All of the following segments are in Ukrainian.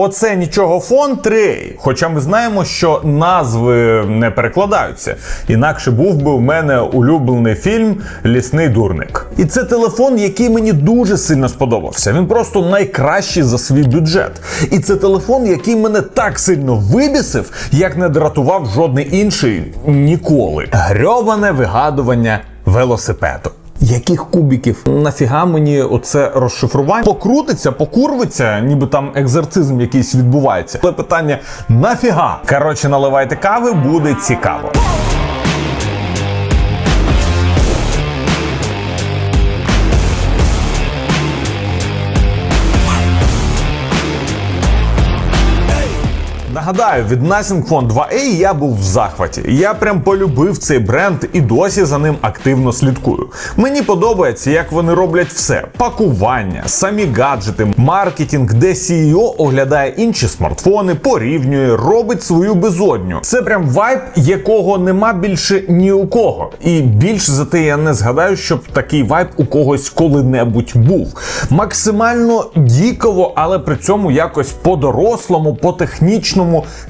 Оце нічого фон 3. Хоча ми знаємо, що назви не перекладаються. Інакше був би в мене улюблений фільм Лісний дурник. І це телефон, який мені дуже сильно сподобався. Він просто найкращий за свій бюджет. І це телефон, який мене так сильно вибісив, як не дратував жодний інший ніколи. Грьобане вигадування велосипеду. Яких кубіків? Нафіга мені оце розшифрування? Покрутиться, покурвиться, ніби там екзорцизм якийсь відбувається. Але питання нафіга? Коротше, наливайте кави, буде цікаво. Нагадаю, від Nothing Phone 2A я був в захваті. Я прям полюбив цей бренд і досі за ним активно слідкую. Мені подобається, як вони роблять все: пакування, самі гаджети, маркетинг, де CEO оглядає інші смартфони, порівнює, робить свою безодню. Це прям вайб, якого нема більше ні у кого. І більш за те я не згадаю, щоб такий вайб у когось коли-небудь був. Максимально діково, але при цьому якось по-дорослому,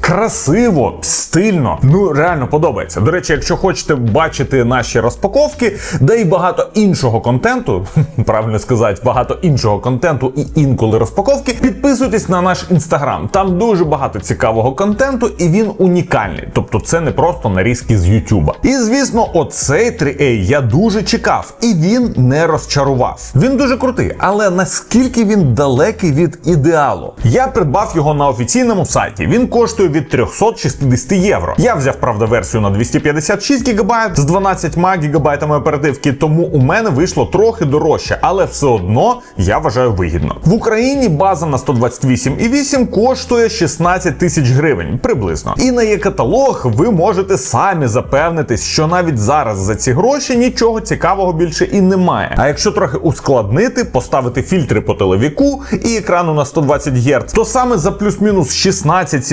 красиво, стильно. Ну реально подобається. До речі, якщо хочете бачити наші розпаковки, де і багато іншого контенту, правильно сказати, багато іншого контенту і інколи розпаковки, підписуйтесь на наш інстаграм. Там дуже багато цікавого контенту, і він унікальний. Тобто, це не просто нарізки з Ютуба. І звісно, оцей 3A я дуже чекав, і він не розчарував. Він дуже крутий, але наскільки він далекий від ідеалу? Я придбав його на офіційному сайті. Він коштує від 360 євро. Я взяв, правда, версію на 256 ГБ з 12 ГБ оперативки, тому у мене вийшло трохи дорожче, але все одно я вважаю вигідно. В Україні база на 128,8 коштує 16 тисяч гривень приблизно. І на є каталог ви можете самі запевнитись, що навіть зараз за ці гроші нічого цікавого більше і немає. А якщо трохи ускладнити, поставити фільтри по телевіку і екрану на 120 Гц, то саме за плюс-мінус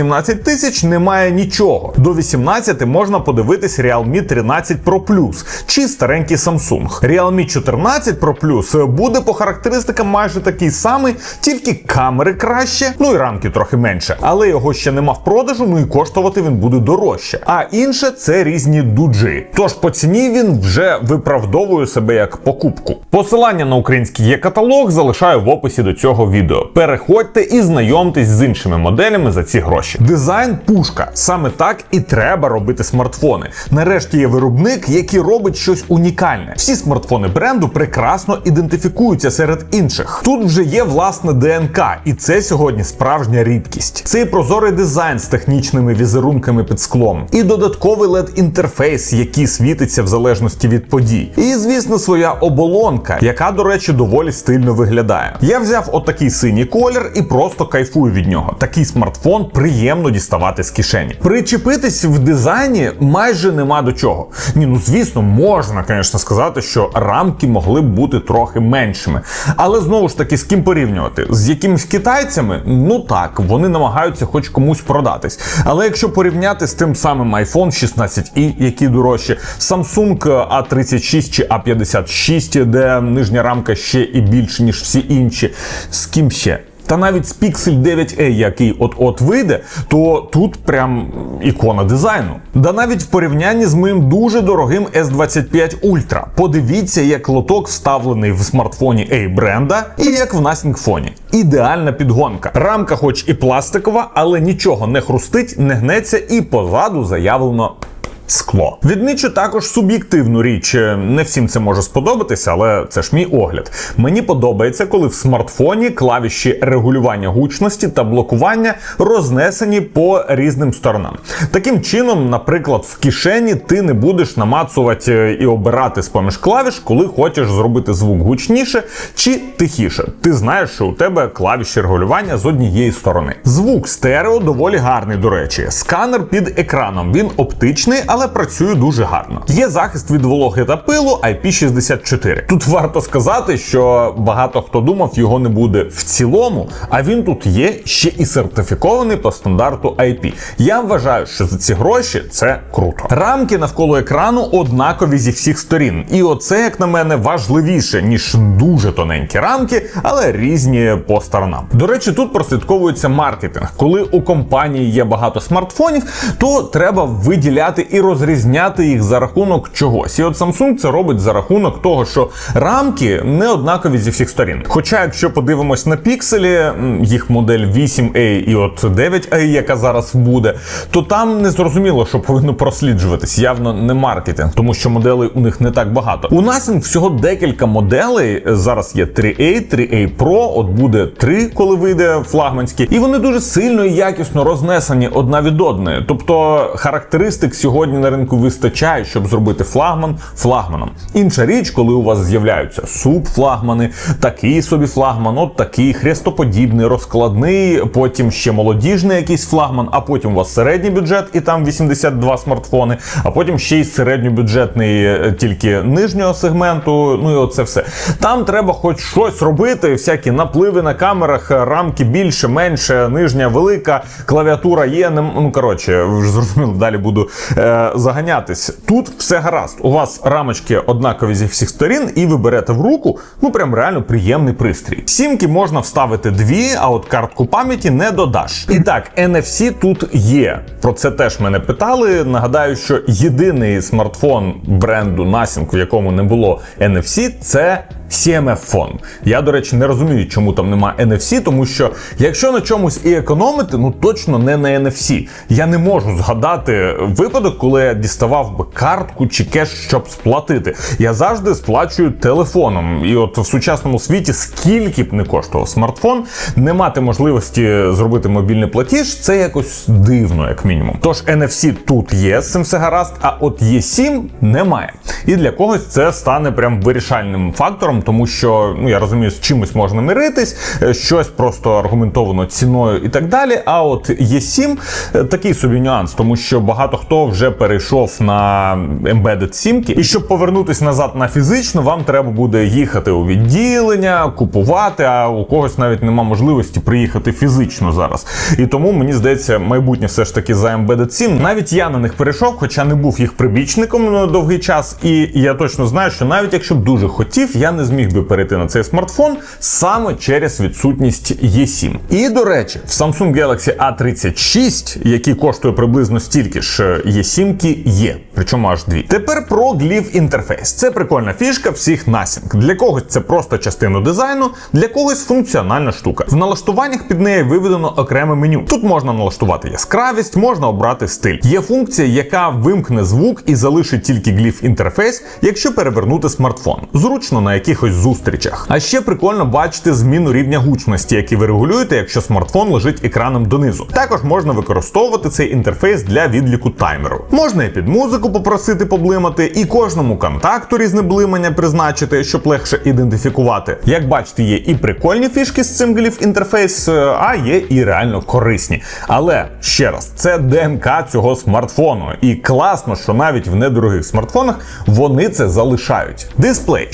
16-17 тисяч немає нічого. До 18 можна подивитись Realme 13 Pro Plus чи старенький Samsung. Realme 14 Pro Plus буде по характеристикам майже такий самий, тільки камери краще, ну і рамки трохи менше. Але його ще нема в продажу, ну і коштувати він буде дорожче. А інше це різні дуджі. Тож по ціні він вже виправдовує себе як покупку. Посилання на український є каталог залишаю в описі до цього відео. Переходьте і знайомтесь з іншими моделями за ці гроші. Дизайн пушка. Саме так і треба робити смартфони. Нарешті є виробник, який робить щось унікальне. Всі смартфони бренду прекрасно ідентифікуються серед інших. Тут вже є власне ДНК, і це сьогодні справжня рідкість. Цей прозорий дизайн з технічними візерунками під склом, і додатковий led інтерфейс, який світиться в залежності від подій. І звісно, своя оболонка, яка, до речі, доволі стильно виглядає. Я взяв отакий синій колір і просто кайфую від нього. Такий смартфон приємно діставати з кишені. Причепитись в дизайні майже нема до чого. Ні, ну звісно, можна, звісно, сказати, що рамки могли б бути трохи меншими. Але знову ж таки, з ким порівнювати? З якимись китайцями? Ну так, вони намагаються хоч комусь продатись. Але якщо порівняти з тим самим iPhone 16i, які дорожчі, Samsung A36 чи A56, де нижня рамка ще і більше, ніж всі інші, з ким ще? Та навіть з Pixel 9a, який от-от вийде, то тут прям ікона дизайну. Да навіть в порівнянні з моїм дуже дорогим S25 Ultra. Подивіться, як лоток вставлений в смартфоні A бренда і як в Phone. Ідеальна підгонка. Рамка, хоч і пластикова, але нічого не хрустить, не гнеться, і позаду заявлено скло. Відмічу також суб'єктивну річ. Не всім це може сподобатися, але це ж мій огляд. Мені подобається, коли в смартфоні клавіші регулювання гучності та блокування рознесені по різним сторонам. Таким чином, наприклад, в кишені ти не будеш намацувати і обирати з поміж клавіш, коли хочеш зробити звук гучніше чи тихіше. Ти знаєш, що у тебе клавіші регулювання з однієї сторони. Звук стерео доволі гарний, до речі. Сканер під екраном. Він оптичний, але працює дуже гарно. Є захист від вологи та пилу IP64. Тут варто сказати, що багато хто думав, його не буде в цілому, а він тут є ще і сертифікований по стандарту IP. Я вважаю, що за ці гроші це круто. Рамки навколо екрану однакові зі всіх сторін, і оце, як на мене, важливіше ніж дуже тоненькі рамки, але різні по сторонам. До речі, тут прослідковується маркетинг. Коли у компанії є багато смартфонів, то треба виділяти і розрізняти їх за рахунок чогось. І от Samsung це робить за рахунок того, що рамки не однакові зі всіх сторін. Хоча, якщо подивимось на пікселі, їх модель 8A і от 9A, яка зараз буде, то там не зрозуміло, що повинно просліджуватись. Явно не маркетинг, тому що моделей у них не так багато. У Nothing всього декілька моделей. Зараз є 3A, 3A Pro, от буде 3, коли вийде флагманські, і вони дуже сильно і якісно рознесені одна від одної. Тобто характеристик сьогодні на ринку вистачає, щоб зробити флагман флагманом. Інша річ, коли у вас з'являються субфлагмани, такий собі флагман, от такий хрестоподібний, розкладний, потім ще молодіжний якийсь флагман, а потім у вас середній бюджет і там 82 смартфони, а потім ще й середньобюджетний е, тільки нижнього сегменту. Ну і оце все. Там треба хоч щось робити, всякі напливи на камерах, рамки більше, менше, нижня, велика, клавіатура є. не Ну коротше, вже зрозуміло, далі буду е, заганятись. Тут все гаразд. У вас рамочки однакові зі всіх сторін, і ви берете в руку, ну прям реально приємний пристрій. Сімки можна вставити дві, а от картку пам'яті не додаш. І так, NFC тут є. Про це теж мене питали. Нагадаю, що єдиний смартфон бренду Nothing, в якому не було NFC, це CMF-фон. Я, до речі, не розумію, чому там нема NFC, тому що якщо на чомусь і економити, ну точно не на NFC. Я не можу згадати випадок, коли я діставав би картку чи кеш, щоб сплатити. Я завжди сплачую телефоном. І от в сучасному світі, скільки б не коштував смартфон, не мати можливості зробити мобільний платіж, це якось дивно, як мінімум. Тож NFC тут є, з цим все гаразд, а от E7 немає. І для когось це стане прям вирішальним фактором, тому що ну я розумію, з чимось можна миритись, е, щось просто аргументовано ціною і так далі. А от E7 е, такий собі нюанс, тому що багато хто вже перейшов на Embedded сімки, і щоб повернутись назад на фізично, вам треба буде їхати у відділення, купувати. А у когось навіть нема можливості приїхати фізично зараз. І тому мені здається, майбутнє все ж таки за Embedded 7. Навіть я на них перейшов, хоча не був їх прибічником на довгий час. І я точно знаю, що навіть якщо б дуже хотів, я не зміг би перейти на цей смартфон саме через відсутність E7. І до речі, в Samsung Galaxy A36, який коштує приблизно стільки ж E7 є, причому аж дві. Тепер про Glyph інтерфейс. Це прикольна фішка всіх Nothing. Для когось це просто частина дизайну, для когось функціональна штука. В налаштуваннях під нею виведено окреме меню. Тут можна налаштувати яскравість, можна обрати стиль. Є функція, яка вимкне звук і залишить тільки Glyph інтерфейс, якщо перевернути смартфон. Зручно на якихось зустрічах. А ще прикольно бачити зміну рівня гучності, який ви регулюєте, якщо смартфон лежить екраном донизу. Також можна використовувати цей інтерфейс для відліку таймеру. Можна і під музику попросити поблимати, і кожному контакту різне блимання призначити, щоб легше ідентифікувати. Як бачите, є і прикольні фішки з цим гліф інтерфейс, е, а є і реально корисні. Але ще раз, це ДНК цього смартфону, і класно, що навіть в недорогих смартфонах вони це залишають. Дисплей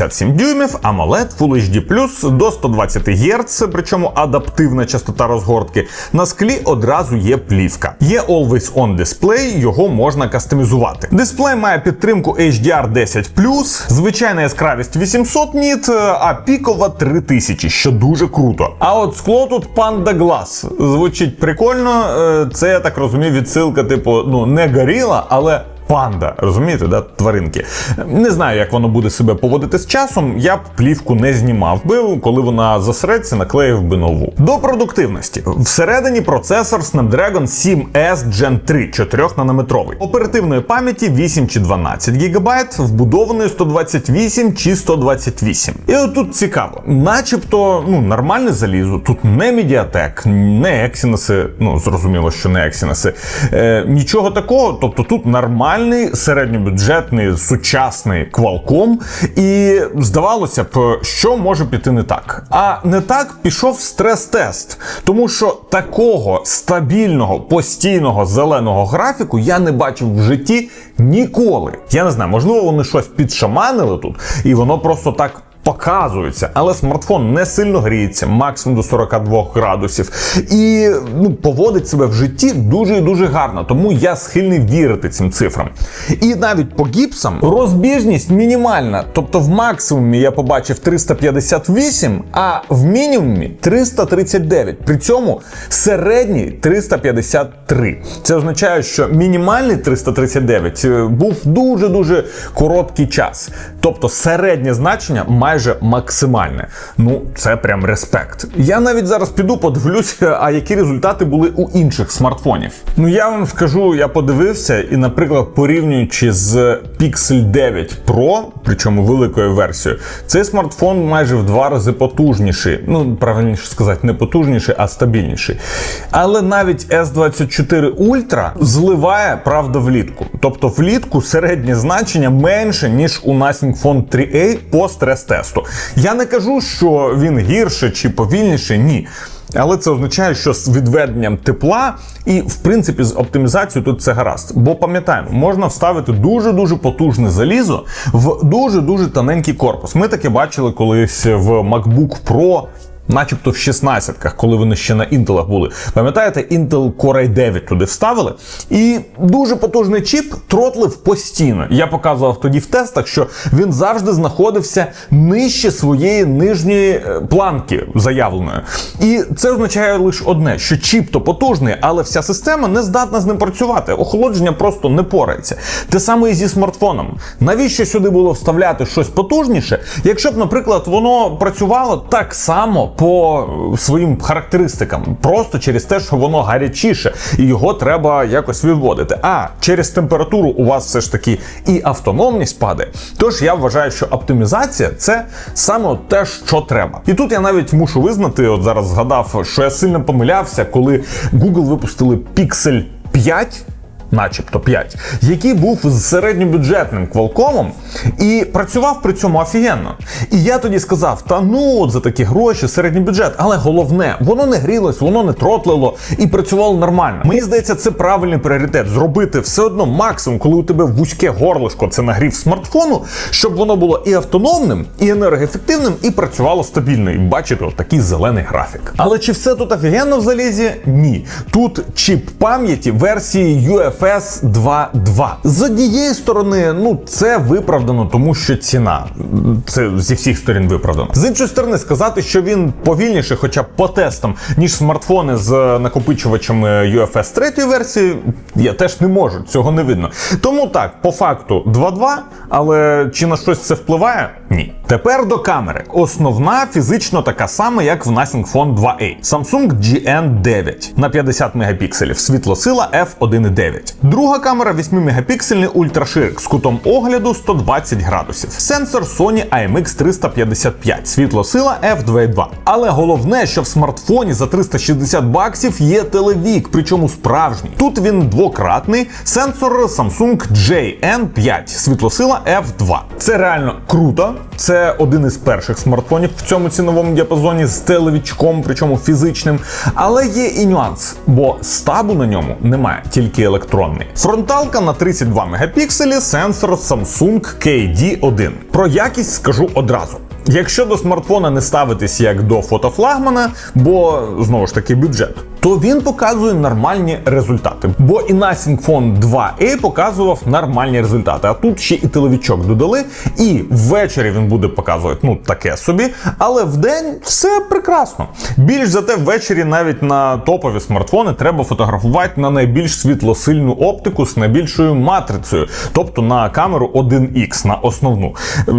6,77 дюймів, AMOLED Full HD+, до 120 Гц, причому адаптивна частота розгортки. На склі одразу є плівка. Є Always On дисплей, його можна кастомізувати. Дисплей має підтримку HDR10+, звичайна яскравість 800 ніт, а пікова 3000, що дуже круто. А от скло тут Panda Glass. Звучить прикольно. е, Це я так розумію, відсилка, типу, ну не горіла, але. Панда, розумієте, да, тваринки. Не знаю, як воно буде себе поводити з часом. Я б плівку не знімав би, коли вона засреться, наклеїв би нову. До продуктивності. Всередині процесор Snapdragon 7S Gen 3 4 нанометровий. Оперативної пам'яті 8 чи 12 ГБ, вбудованої 128 чи 128. І отут цікаво, начебто, ну, нормальне залізо. Тут не Mediatek, не Exynos, ну зрозуміло, що не Exynos. Е, нічого такого, тобто тут нормальна нормальний середньобюджетний сучасний Qualcomm, і здавалося б, що може піти не так. А не так пішов стрес-тест, тому що такого стабільного постійного зеленого графіку я не бачив в житті ніколи. Я не знаю, можливо, вони щось підшаманили тут, і воно просто так. Показується, але смартфон не сильно гріється, максимум до 42 градусів, і ну поводить себе в житті дуже і дуже гарно. Тому я схильний вірити цим цифрам. І навіть по гіпсам розбіжність мінімальна. Тобто в максимумі я побачив 358, а в мінімумі 339. При цьому середній 353. Це означає, що мінімальний 339 е, був дуже дуже короткий час. Тобто середнє значення майже максимальне. Ну, це прям респект. Я навіть зараз піду подивлюся, а які результати були у інших смартфонів. Ну я вам скажу, я подивився, і, наприклад, порівнюючи з Pixel 9 Pro, причому великою версією, цей смартфон майже в два рази потужніший. Ну, правильніше сказати, не потужніший, а стабільніший. Але навіть S24 Ultra зливає правда влітку. Тобто влітку середнє значення менше, ніж у Nothing Phone 3A по стрес-тесту. Я не кажу, що він гірше чи повільніше, ні. Але це означає, що з відведенням тепла і, в принципі, з оптимізацією тут це гаразд. Бо пам'ятаємо, можна вставити дуже-дуже потужне залізо в дуже-дуже тоненький корпус. Ми таке бачили колись в MacBook Pro. Начебто в 16-ках, коли вони ще на інтелах були. Пам'ятаєте, Intel Core i9 туди вставили, і дуже потужний чіп тротлив постійно. Я показував тоді в тестах, що він завжди знаходився нижче своєї нижньої е, планки заявленої. І це означає лише одне: що чіп то потужний, але вся система не здатна з ним працювати. Охолодження просто не порається. Те саме і зі смартфоном. Навіщо сюди було вставляти щось потужніше, якщо б, наприклад, воно працювало так само по своїм характеристикам, просто через те, що воно гарячіше, і його треба якось відводити. А через температуру у вас все ж таки і автономність падає. Тож я вважаю, що оптимізація це саме те, що треба. І тут я навіть мушу визнати, от зараз згадав, що я сильно помилявся, коли Google випустили Pixel 5 начебто 5, який був з середньобюджетним квалкомом і працював при цьому офігенно. І я тоді сказав: та ну от за такі гроші, середній бюджет, але головне, воно не грілось, воно не тротлило і працювало нормально. Мені здається, це правильний пріоритет зробити все одно максимум, коли у тебе вузьке горлишко, це нагрів смартфону, щоб воно було і автономним, і енергоефективним, і працювало стабільно. І бачите, от такий зелений графік. Але чи все тут офігенно в залізі? Ні. Тут чіп пам'яті версії UFS UFS 2.2. З однієї сторони, ну це виправдано, тому що ціна. Це зі всіх сторін виправдано. З іншої сторони, сказати, що він повільніший, хоча б по тестам, ніж смартфони з накопичувачами UFS 3 версії, я теж не можу, цього не видно. Тому так, по факту 2.2, але чи на щось це впливає? Ні. Тепер до камери. Основна фізично така сама, як в Nothing Phone 2A. Samsung GN9 на 50 мегапікселів, світлосила f1.9. Друга камера 8 мегапіксельний ультраширик з кутом огляду 120 градусів. Сенсор Sony IMX 355, світлосила f2.2. Але головне, що в смартфоні за 360 баксів є телевік, причому справжній. Тут він двократний сенсор Samsung JN5, світлосила f2. Це реально круто. Це один із перших смартфонів в цьому ціновому діапазоні з телевічком, причому фізичним. Але є і нюанс, бо стабу на ньому немає, тільки електронний. Фронталка на 32 мегапікселі, сенсор Samsung KD1. Про якість скажу одразу. Якщо до смартфона не ставитись як до фотофлагмана, бо знову ж таки бюджет, то він показує нормальні результати. Бо і Nothing Phone 2A показував нормальні результати. А тут ще і телевічок додали, і ввечері він буде показувати ну таке собі, але в день все прекрасно. Більш зате ввечері навіть на топові смартфони треба фотографувати на найбільш світлосильну оптику з найбільшою матрицею, тобто на камеру 1X, на основну.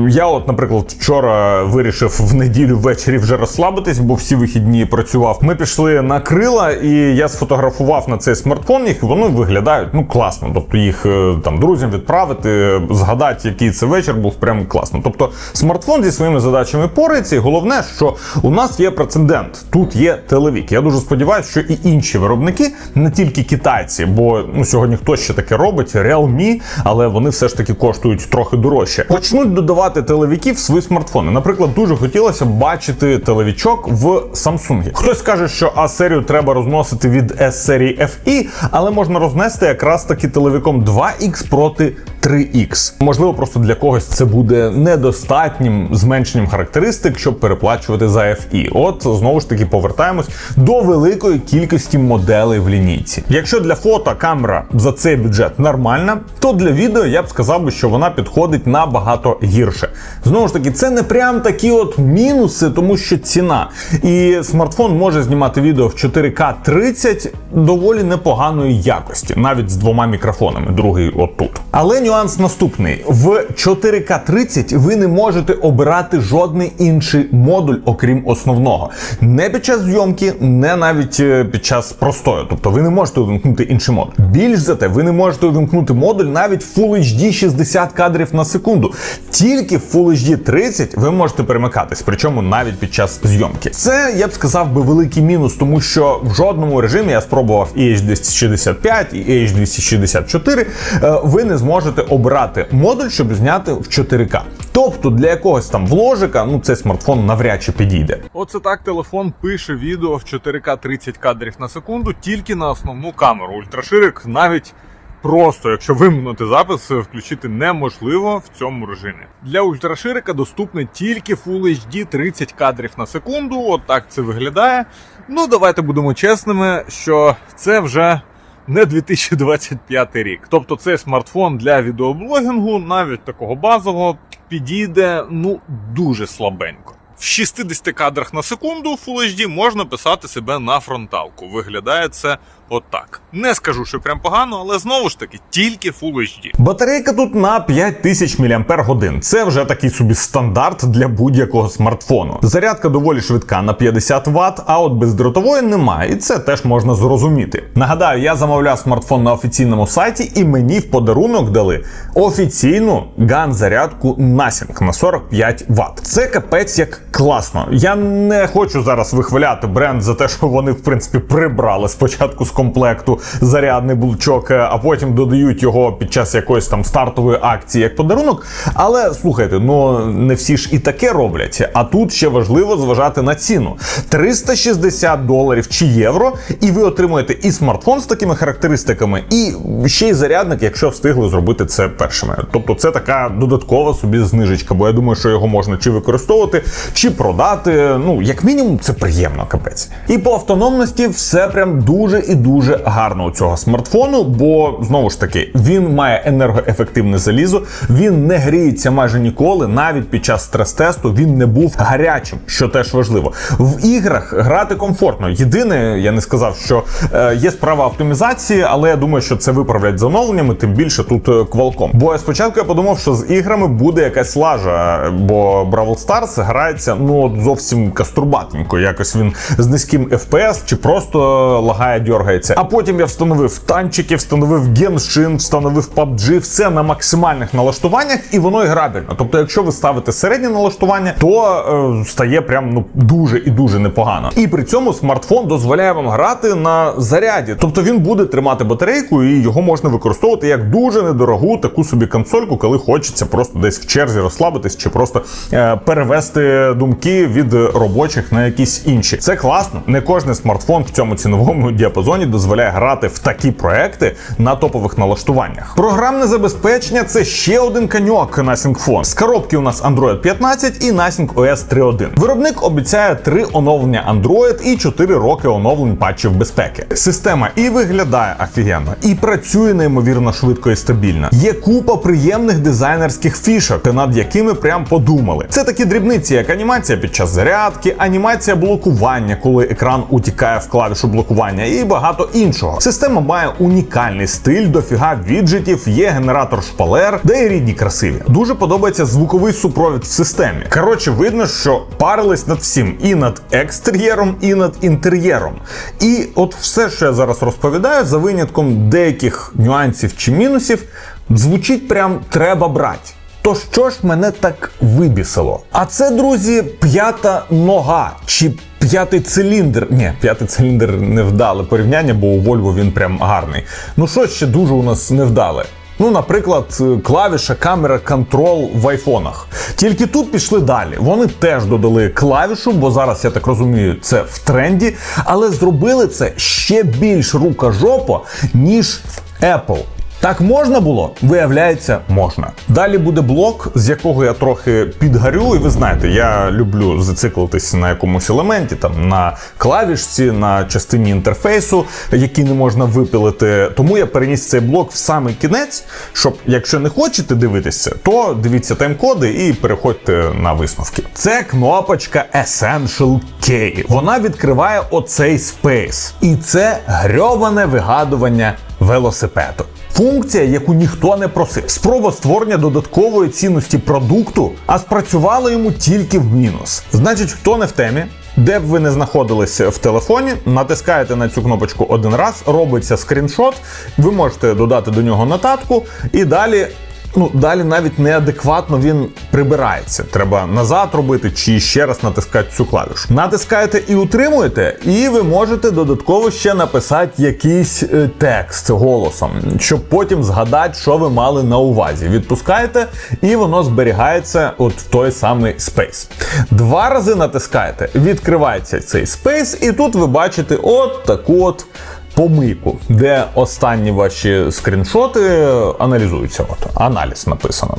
Я, от, наприклад, вчора вирішив в неділю ввечері вже розслабитись, бо всі вихідні працював. Ми пішли на крила, і я сфотографував на цей смартфон їх. і Вони виглядають ну класно. Тобто їх е, там друзям відправити, згадати, який це вечір був прям класно. Тобто смартфон зі своїми задачами порається. І головне, що у нас є прецедент. Тут є телевік. Я дуже сподіваюся, що і інші виробники, не тільки китайці, бо ну сьогодні хтось ще таке робить, Realme, але вони все ж таки коштують трохи дорожче. Почнуть додавати телевіки в свої смартфони. Наприклад, дуже хотілося бачити телевічок в Samsung. Хтось каже, що А серію треба розносити від S серії FE, але можна рознести якраз таки телевіком 2X проти 3X. Можливо, просто для когось це буде недостатнім зменшенням характеристик, щоб переплачувати за FE. От знову ж таки повертаємось до великої кількості моделей в лінійці. Якщо для фото камера за цей бюджет нормальна, то для відео я б сказав що вона підходить набагато гірше. Знову ж таки, це не прям такі от мінуси, тому що ціна. І смартфон може знімати відео в 4К 30 доволі непоганої якості, навіть з двома мікрофонами. Другий отут. Але нюанс наступний: в 4К 30 ви не можете обирати жодний інший модуль, окрім основного. Не під час зйомки, не навіть е, під час простою. Тобто ви не можете увімкнути інший модуль. Більш за те, ви не можете увімкнути модуль навіть Full HD 60 кадрів на секунду. Тільки в Full HD 30 ви можете перемикатись, причому навіть під час зйомки. Це я б сказав би великий мінус, тому що в жодному режимі я спробував і H265, і H264, е, ви не зможете обрати модуль, щоб зняти в 4К. Тобто для якогось там вложика, ну цей смартфон навряд чи підійде. Оце так телефон пише відео в 4К 30 кадрів на секунду тільки на основну камеру. Ультраширик навіть просто, якщо вимкнути запис, включити неможливо в цьому режимі. Для ультраширика доступне тільки Full HD 30 кадрів на секунду. От так це виглядає. Ну, давайте будемо чесними, що це вже не 2025 рік. Тобто цей смартфон для відеоблогінгу, навіть такого базового, підійде ну дуже слабенько. В 60 кадрах на секунду Full HD можна писати себе на фронталку. Виглядає це отак. Не скажу, що прям погано, але знову ж таки тільки Full HD. Батарейка тут на 5000 мАч. Це вже такий собі стандарт для будь-якого смартфону. Зарядка доволі швидка на 50 Вт, а от бездротової немає, і це теж можна зрозуміти. Нагадаю, я замовляв смартфон на офіційному сайті, і мені в подарунок дали офіційну ган-зарядку Насінг на 45 Вт. Це капець як класно. Я не хочу зараз вихваляти бренд за те, що вони в принципі прибрали спочатку з комплекту зарядний блочок, а потім додають його під час якоїсь там стартової акції як подарунок. Але слухайте, ну не всі ж і таке роблять. А тут ще важливо зважати на ціну: 360 доларів чи євро, і ви отримуєте і смартфон з такими характеристиками, і ще й зарядник, якщо встигли зробити це першими. Тобто, це така додаткова собі знижечка, бо я думаю, що його можна чи використовувати, чи продати. Ну, як мінімум, це приємно, капець. І по автономності все прям дуже і дуже гарно у цього смартфону, бо знову ж таки він має енергоефективне залізо, він не гріється майже ніколи. Навіть під час стрес-тесту він не був гарячим, що теж важливо. В іграх грати комфортно. Єдине, я не сказав, що е, є справа оптимізації, але я думаю, що це виправлять з оновленнями, тим більше тут е, квалком. Бо я спочатку я подумав, що з іграми буде якась лажа, бо Бравл Stars грається ну зовсім каструбатненько. Якось він з низьким FPS чи просто лагає дергається. А потім я встановив танчики, встановив Genshin, встановив PUBG, все на максимальних налаштуваннях, і воно і грабельно. Тобто, якщо ви ставите середнє налаштування, то е, стає прям ну дуже і дуже непогано. І при цьому смартфон дозволяє вам грати на заряді. Тобто він буде тримати батарейку, і його можна використовувати як дуже недорогу таку собі консольку, коли хочеться просто десь в черзі розслабитись чи просто е, перевести думки від робочих на якісь інші. Це класно. Не кожен смартфон в цьому ціновому діапазоні дозволяє грати в такі проекти на топових налаштуваннях. Програмне забезпечення це ще один каньок Nothing Phone. З коробки у нас Android 15 і Nothing OS 3.1. Виробник обіцяє три оновлення Android і 4 роки оновлень патчів безпеки. Система і виглядає офігенно, і працює неймовірно швидко і стабільно. Є купа приємних дизайнерських фішок, над якими прям подумали. Це такі дрібниці, як анімація під час зарядки, анімація блокування, коли екран утікає в клавішу блокування, і багато багато іншого. Система має унікальний стиль, дофіга віджитів, є генератор шпалер, де і рідні красиві. Дуже подобається звуковий супровід в системі. Коротше, видно, що парились над всім і над екстер'єром, і над інтер'єром. І от все, що я зараз розповідаю, за винятком деяких нюансів чи мінусів, звучить прям треба брати. То що ж мене так вибісило? А це, друзі, п'ята нога чи п'ятий циліндр. Ні, п'ятий циліндр невдале порівняння, бо у Volvo він прям гарний. Ну що ще дуже у нас невдале? Ну, наприклад, клавіша камера контрол в айфонах. Тільки тут пішли далі. Вони теж додали клавішу, бо зараз, я так розумію, це в тренді, але зробили це ще більш рукожопо, ніж Apple. Так можна було? Виявляється, можна. Далі буде блок, з якого я трохи підгарю, і ви знаєте, я люблю зациклитися на якомусь елементі, там на клавішці, на частині інтерфейсу, які не можна випилити. Тому я переніс цей блок в самий кінець, щоб, якщо не хочете дивитися, то дивіться тайм-коди і переходьте на висновки. Це кнопочка Essential K. Вона відкриває оцей спейс. І це грьоване вигадування велосипеду. Функція, яку ніхто не просив. Спроба створення додаткової цінності продукту, а спрацювала йому тільки в мінус. Значить, хто не в темі, де б ви не знаходилися в телефоні, натискаєте на цю кнопочку один раз, робиться скріншот, ви можете додати до нього нотатку і далі. Ну, далі навіть неадекватно він прибирається. Треба назад робити чи ще раз натискати цю клавішу. Натискаєте і утримуєте, і ви можете додатково ще написати якийсь е, текст голосом, щоб потім згадати, що ви мали на увазі. Відпускаєте, і воно зберігається от в той самий спейс. Два рази натискаєте, відкривається цей спейс, і тут ви бачите от таку от помийку, де останні ваші скріншоти аналізуються. От аналіз написано.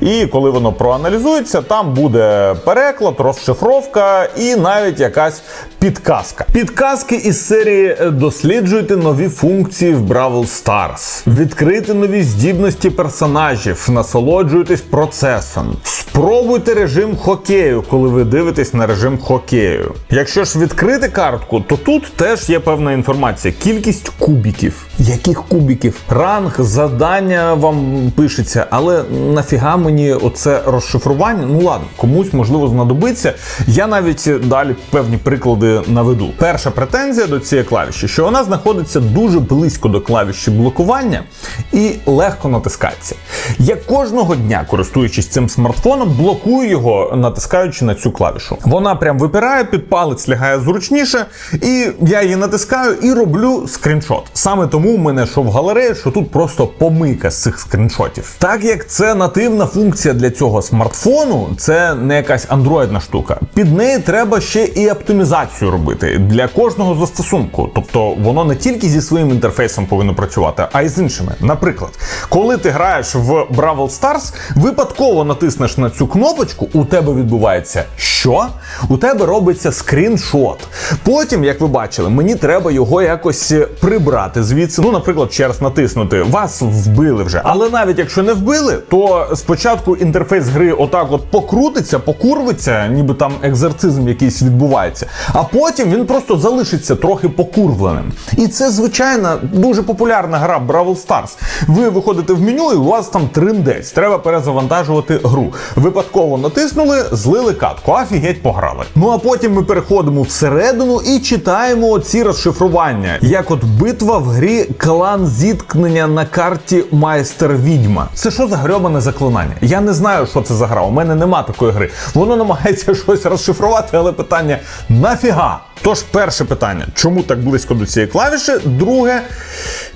І коли воно проаналізується, там буде переклад, розшифровка і навіть якась підказка. Підказки із серії досліджуйте нові функції в Бравл Stars, відкрити нові здібності персонажів, насолоджуйтесь процесом. Спробуйте режим хокею, коли ви дивитесь на режим хокею. Якщо ж відкрити картку, то тут теж є певна інформація. Кількість кубіків. Яких кубіків? Ранг, завдання вам пишеться, але нафіга мені оце розшифрування? Ну ладно, комусь можливо знадобиться. Я навіть далі певні приклади наведу. Перша претензія до цієї клавіші, що вона знаходиться дуже близько до клавіші блокування і легко натискається. Я кожного дня, користуючись цим смартфоном, блокую його, натискаючи на цю клавішу. Вона прям випирає, під палець лягає зручніше, і я її натискаю і роблю скріншот. Саме тому в мене що в галереї, що тут просто помийка з цих скріншотів. Так як це нативна функція для цього смартфону, це не якась андроїдна штука. Під неї треба ще і оптимізацію робити для кожного застосунку. Тобто воно не тільки зі своїм інтерфейсом повинно працювати, а й з іншими. Наприклад, коли ти граєш в Бравл Stars, випадково натиснеш на цю кнопочку, у тебе відбувається що? У тебе робиться скріншот. Потім, як ви бачили, мені треба його якось прибрати звідси. Ну, наприклад, ще раз натиснути. Вас вбили вже. Але навіть якщо не вбили, то спочатку інтерфейс гри отак от покрутиться, покурвиться, ніби там екзорцизм якийсь відбувається. А потім він просто залишиться трохи покурвленим. І це звичайна дуже популярна гра Бравл Stars. Ви виходите в меню, і у вас там триндець. Треба перезавантажувати гру. Випадково натиснули, злили катку. Офігеть пограли. Ну а потім ми переходимо всередину і читаємо оці розшифрування. Як от битва в грі клан зіткнення на карті майстер відьма. Це що за грьобане заклинання? Я не знаю, що це за гра. У мене нема такої гри. Воно намагається щось розшифрувати, але питання нафіга? Тож, перше питання, чому так близько до цієї клавіші? Друге,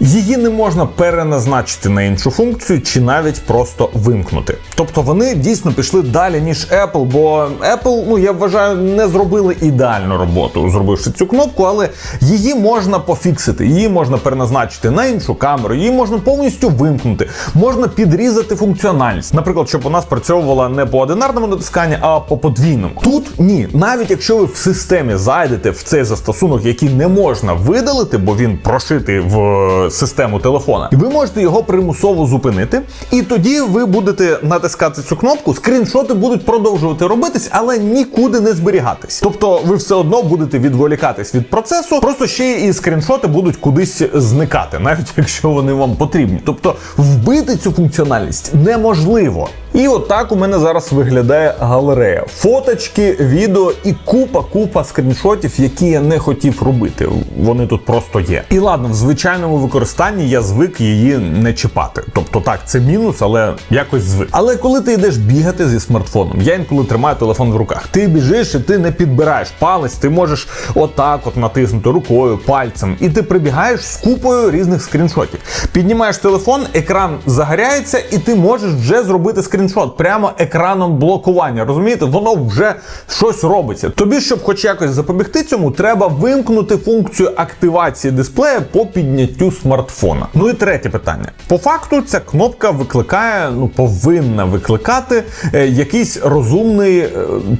її не можна переназначити на іншу функцію чи навіть просто вимкнути. Тобто вони дійсно пішли далі, ніж Apple, бо Apple, ну я вважаю, не зробили ідеальну роботу, зробивши цю кнопку, але її можна пофіксити, її можна переназначити на іншу камеру, її можна повністю вимкнути, можна підрізати функціональність. Наприклад, щоб вона спрацьовувала не по одинарному натисканню, а по подвійному. Тут ні, навіть якщо ви в системі зайдете зайдете в цей застосунок, який не можна видалити, бо він прошитий в е, систему телефона, і ви можете його примусово зупинити. І тоді ви будете натискати цю кнопку, скріншоти будуть продовжувати робитись, але нікуди не зберігатись. Тобто ви все одно будете відволікатись від процесу, просто ще і скріншоти будуть кудись зникати, навіть якщо вони вам потрібні. Тобто вбити цю функціональність неможливо. І от так у мене зараз виглядає галерея. Фоточки, відео і купа-купа скріншотів, які я не хотів робити. Вони тут просто є. І ладно, в звичайному використанні я звик її не чіпати. Тобто так, це мінус, але якось звик. Але коли ти йдеш бігати зі смартфоном, я інколи тримаю телефон в руках. Ти біжиш і ти не підбираєш палець, ти можеш отак от натиснути рукою, пальцем, і ти прибігаєш з купою різних скріншотів. Піднімаєш телефон, екран загоряється, і ти можеш вже зробити скріншот прямо екраном блокування. Розумієте, воно вже щось робиться. Тобі, щоб хоч якось запобігти цьому, треба вимкнути функцію активації дисплея по підняттю смартфона. Ну і третє питання. По факту, ця кнопка викликає, ну повинна викликати е, якийсь розумний е,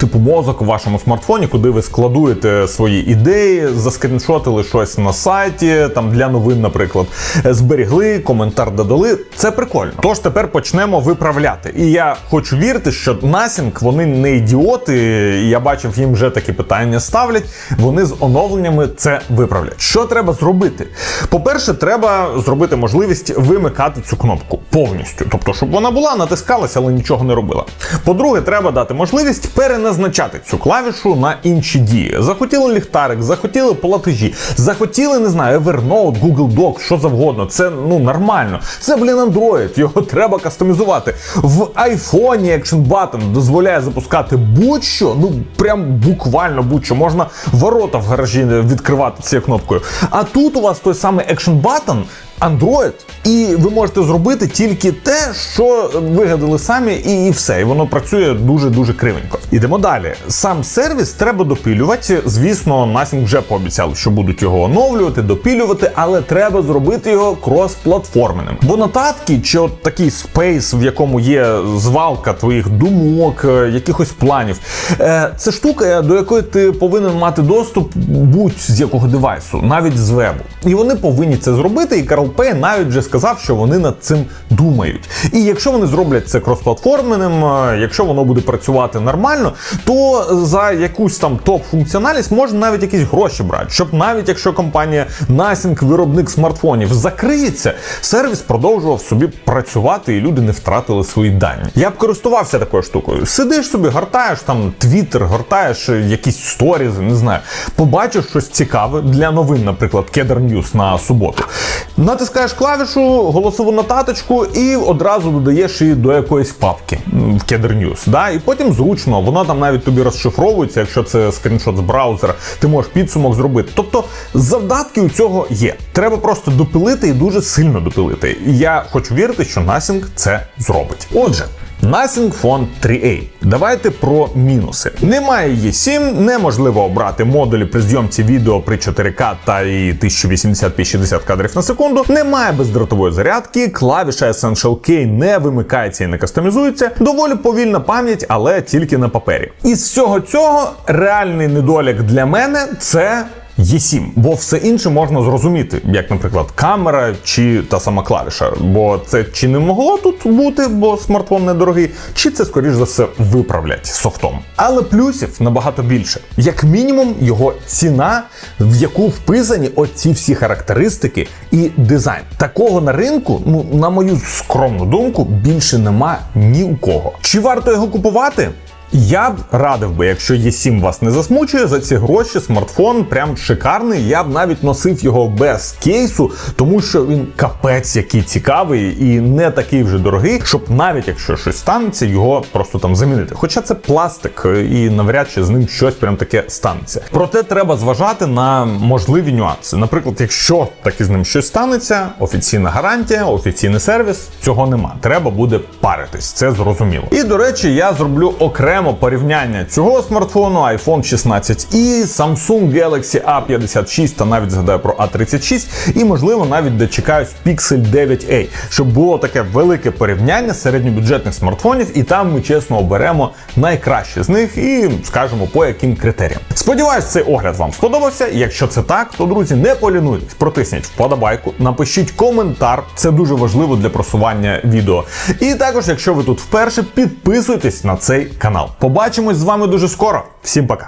типу мозок у вашому смартфоні, куди ви складуєте свої ідеї, заскріншотили щось на сайті, там для новин, наприклад, е, зберігли, коментар додали. Це прикольно. Тож тепер почнемо виправляти. І я хочу вірити, що Насінг вони не ідіоти. Я бачив, їм вже такі питання ставлять. Вони з оновленнями це виправлять. Що треба зробити? По-перше, треба зробити можливість вимикати цю кнопку повністю, тобто, щоб вона була, натискалася, але нічого не робила. По-друге, треба дати можливість переназначати цю клавішу на інші дії. Захотіли ліхтарик, захотіли платежі, захотіли, не знаю, Evernote, Google Docs, що завгодно. Це ну нормально. Це, блін, Android, його треба кастомізувати. В iPhone Action Button дозволяє запускати будь-що, ну прям буквально будь-що. Можна ворота в гаражі відкривати цією кнопкою. А тут у вас той самий Action Button, Android, і ви можете зробити тільки те, що вигадали самі, і, і все. І воно працює дуже дуже кривенько. Ідемо далі. Сам сервіс треба допилювати. Звісно, Насінг вже пообіцяли, що будуть його оновлювати, допилювати, але треба зробити його крос-платформеним. Бо нотатки чи от такий спейс, в якому є звалка твоїх думок, е, якихось планів, е, це штука, до якої ти повинен мати доступ будь-з якого девайсу, навіть з вебу. І вони повинні це зробити. І Карл Пей навіть вже сказав, що вони над цим думають. І якщо вони зроблять це кросплатформеним, е, якщо воно буде працювати нормально, то за якусь там топ-функціональність можна навіть якісь гроші брати, щоб навіть якщо компанія Nasing, виробник смартфонів, закриється, сервіс продовжував собі працювати, і люди не втратили свої дані. Я б користувався такою штукою. Сидиш собі, гортаєш там твіттер, гортаєш якісь сторізи, не знаю. Побачиш щось цікаве для новин, наприклад, Кедр Ньюс на суботу. Натискаєш клавішу, голосову нотаточку і одразу додаєш її до якоїсь папки в Кедр News. Да? І потім зручно, вона там навіть тобі розшифровується, якщо це скріншот з браузера, ти можеш підсумок зробити. Тобто завдатки у цього є. Треба просто допилити і дуже сильно допилити. І я хочу вірити, що Насінг це зробить. Отже. Nasing Phone 3A. Давайте про мінуси. Немає E7, неможливо обрати модулі при зйомці відео при 4К та і 1080p60 кадрів на секунду. Немає бездротової зарядки, клавіша Essential K не вимикається і не кастомізується. Доволі повільна пам'ять, але тільки на папері. Із всього цього реальний недолік для мене це. Є7, бо все інше можна зрозуміти, як, наприклад, камера чи та сама клавіша. Бо це чи не могло тут бути, бо смартфон недорогий, чи це, скоріш за все, виправлять софтом. Але плюсів набагато більше. Як мінімум, його ціна, в яку вписані оці всі характеристики і дизайн. Такого на ринку, ну на мою скромну думку, більше нема ні у кого. Чи варто його купувати? Я б радив би, якщо Є7 вас не засмучує, за ці гроші смартфон прям шикарний. Я б навіть носив його без кейсу, тому що він капець який цікавий і не такий вже дорогий, щоб навіть якщо щось станеться, його просто там замінити. Хоча це пластик, і навряд чи з ним щось прям таке станеться. Проте треба зважати на можливі нюанси. Наприклад, якщо таки з ним щось станеться, офіційна гарантія, офіційний сервіс, цього нема. Треба буде паритись, це зрозуміло. І до речі, я зроблю окремо оберемо порівняння цього смартфону, iPhone 16 і Samsung Galaxy A56 та навіть згадаю про A36, і можливо навіть дочекаюсь Pixel 9a, щоб було таке велике порівняння середньобюджетних смартфонів, і там ми чесно оберемо найкраще з них і скажемо по яким критеріям. Сподіваюсь, цей огляд вам сподобався. Якщо це так, то друзі, не полінуйтесь, протисніть вподобайку, напишіть коментар, це дуже важливо для просування відео. І також, якщо ви тут вперше, підписуйтесь на цей канал. Побачимось з вами дуже скоро. Всім пока.